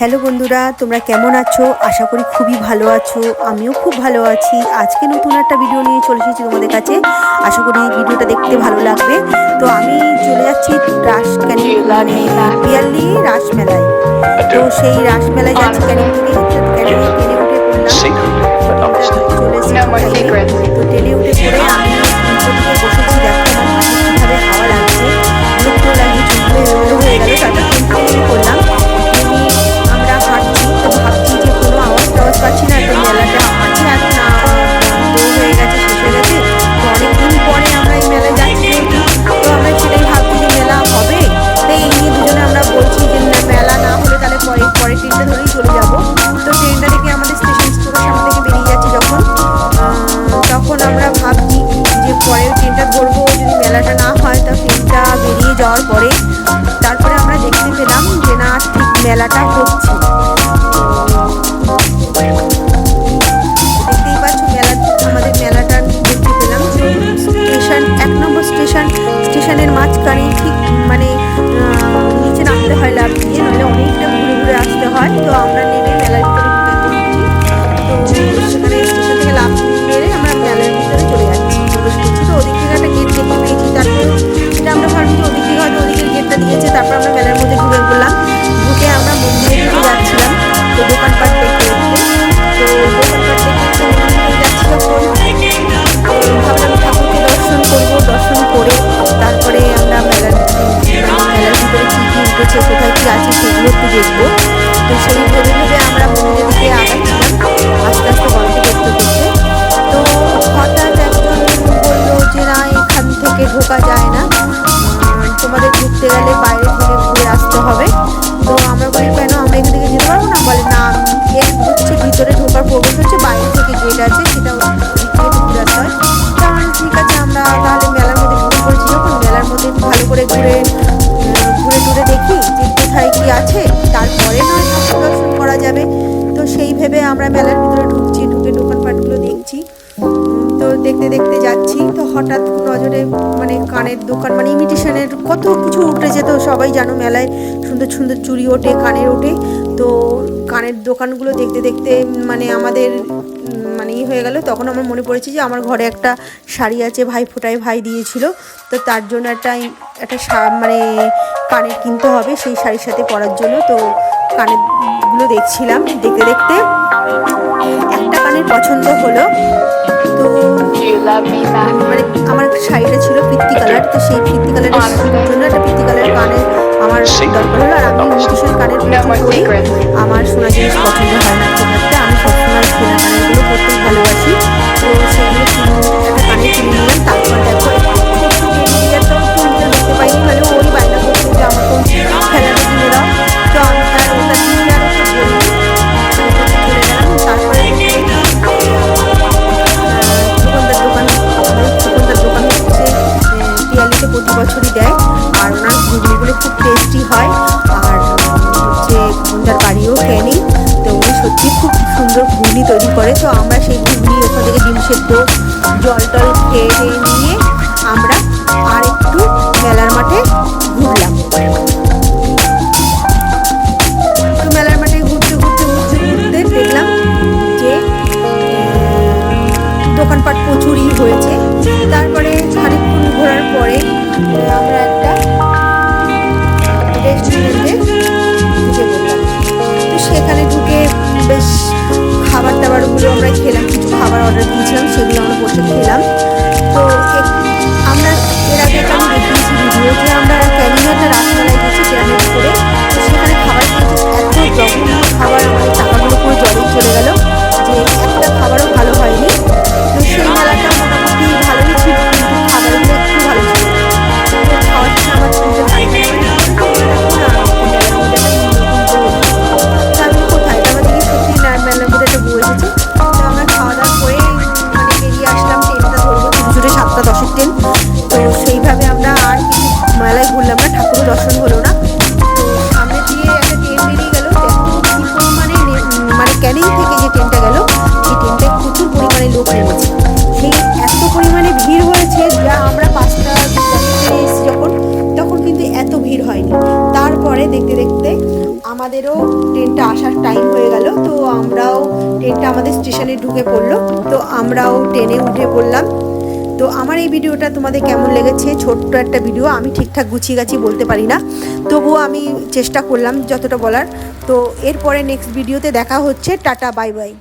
Hello বন্ধুরা, তোমরা কেমন আছো? আশা করি খুবই ভালো আছো। আমিও খুব ভালো আছি। আজকে নতুন একটা ভিডিও নিয়ে চলে এসেছি তোমাদের কাছে। আশা করি ভিডিওটা দেখতে ভালো লাগবে। তো আমি চলে যাচ্ছি রাস ক্যানিং মানে পিয়াল্লি রাসমেলায় তো সেই রাসমেলায় যাচ্ছি ক্যানিং থেকে। ক্যানিং উঠে মেলাটা হচ্ছে। আছে সেগুলো একটু দেখব। তো সেই ভেবে ভেবে আমরা মন্দিরের দিকে আগাচ্ছিলাম আস্তে আস্তে গল্প করতে করতে তো হঠাৎ একজন বলল যে, না, এখান থেকে ঢোকা যায় না। তোমাদের ঢুকতে গেলে বাইরে থেকে ঘুরে আসতে হবে। তো আমরা বলি, কেন? আমরা এখান থেকে যেতে পারব না? বলে, না গেট হচ্ছে ভিতরে ঢোকার প্রবেশ হচ্ছে, বাইরে থেকে গেট আছে, সেটা ঘুরে আসতে হয় ঠিক আছে, আমরা তাহলে মেলার মধ্যে ঢুকে পড়েছি যখন মেলার মধ্যে ভালো করে ঘুরে আমরা মেলার ভিতরে ঢুকছি, ঢুকে দোকানপাটগুলো দেখছি। তো দেখতে দেখতে যাচ্ছি, তো হঠাৎ নজরে মানে কানের দোকান মানে ইমিটেশনের কত কিছু উঠেছে তো সবাই জানো মেলায় সুন্দর সুন্দর চুড়ি ওঠে, কানের ওঠে। তো কানের দোকানগুলো দেখতে দেখতে মানে আমাদের মানে ই হয়ে গেল। তখন আমার মনে পড়েছে যে আমার ঘরে একটা শাড়ি আছে, ভাই ফোটায় ভাই দিয়েছিল। তো তার জন্য একটা একটা মানে কানের কিনতে হবে সেই শাড়ির সাথে পরার জন্য। তো কানেরগুলো দেখছিলাম, দেখতে দেখতে একটা কানের পছন্দ হলো তো? মানে আমার শাড়িটা ছিল পিত্তি কালার তো সেই পিত্তি কালারের জন্য একটা পিত্তি কালার কানের আমার দরকার হলো আর আমি ইমিটেশন কানের পছন্দ করি। আমার সোনা জিনিস পছন্দ হয় না খুব একটা। আমি সবসময় সোনা কানেরগুলো করতে ভালোবাসি। বাড়িও তো সত্যি খুব সুন্দর ঘুগনি তৈরি করে। তো আমরা সেই ঘুগনি ওখান থেকে ডিম সেদ্ধ, জল টল খেয়ে নিয়ে আমরা আর একটু মেলার মাঠে ঘুরলাম। তো মেলার মাঠে ঘুরতে ঘুরতে ঘুরতে ঘুরতে দেখলাম যে দোকানপাট প্রচুরই হয়েছে। তারপরে খানিকক্ষণ ঘোরার পরে আমরা একটা রেস্টুরেন্টে সেখানে ঢুকে বেশ খাবার দাবারগুলো আমরা খেলাম, কিছু খাবার অর্ডার দিয়েছিলাম, সেগুলো আমরা বসে খেলাম। তো আমরা এর আগে আমি দেখিয়েছি ভিডিও যে আমরা দর্শন হলো না। মানে মানে তখন কিন্তু এত ভিড় হয়নি। তারপরে দেখতে দেখতে আমাদেরও ট্রেনটা আসার টাইম হয়ে গেল। তো আমরাও ট্রেনটা আমাদের স্টেশনে ঢুকে পড়ল। তো আমরাও ট্রেনে উঠে পড়লাম। তো আমার এই ভিডিওটা তোমাদের কেমন লেগেছে? ছোট্ট একটা ভিডিও, আমি ঠিকঠাক গুছিয়ে গাছি বলতে পারি না। তবুও আমি চেষ্টা করলাম যতটা বলার। তো এরপরে নেক্সট ভিডিওতে দেখা হচ্ছে। Tata bye bye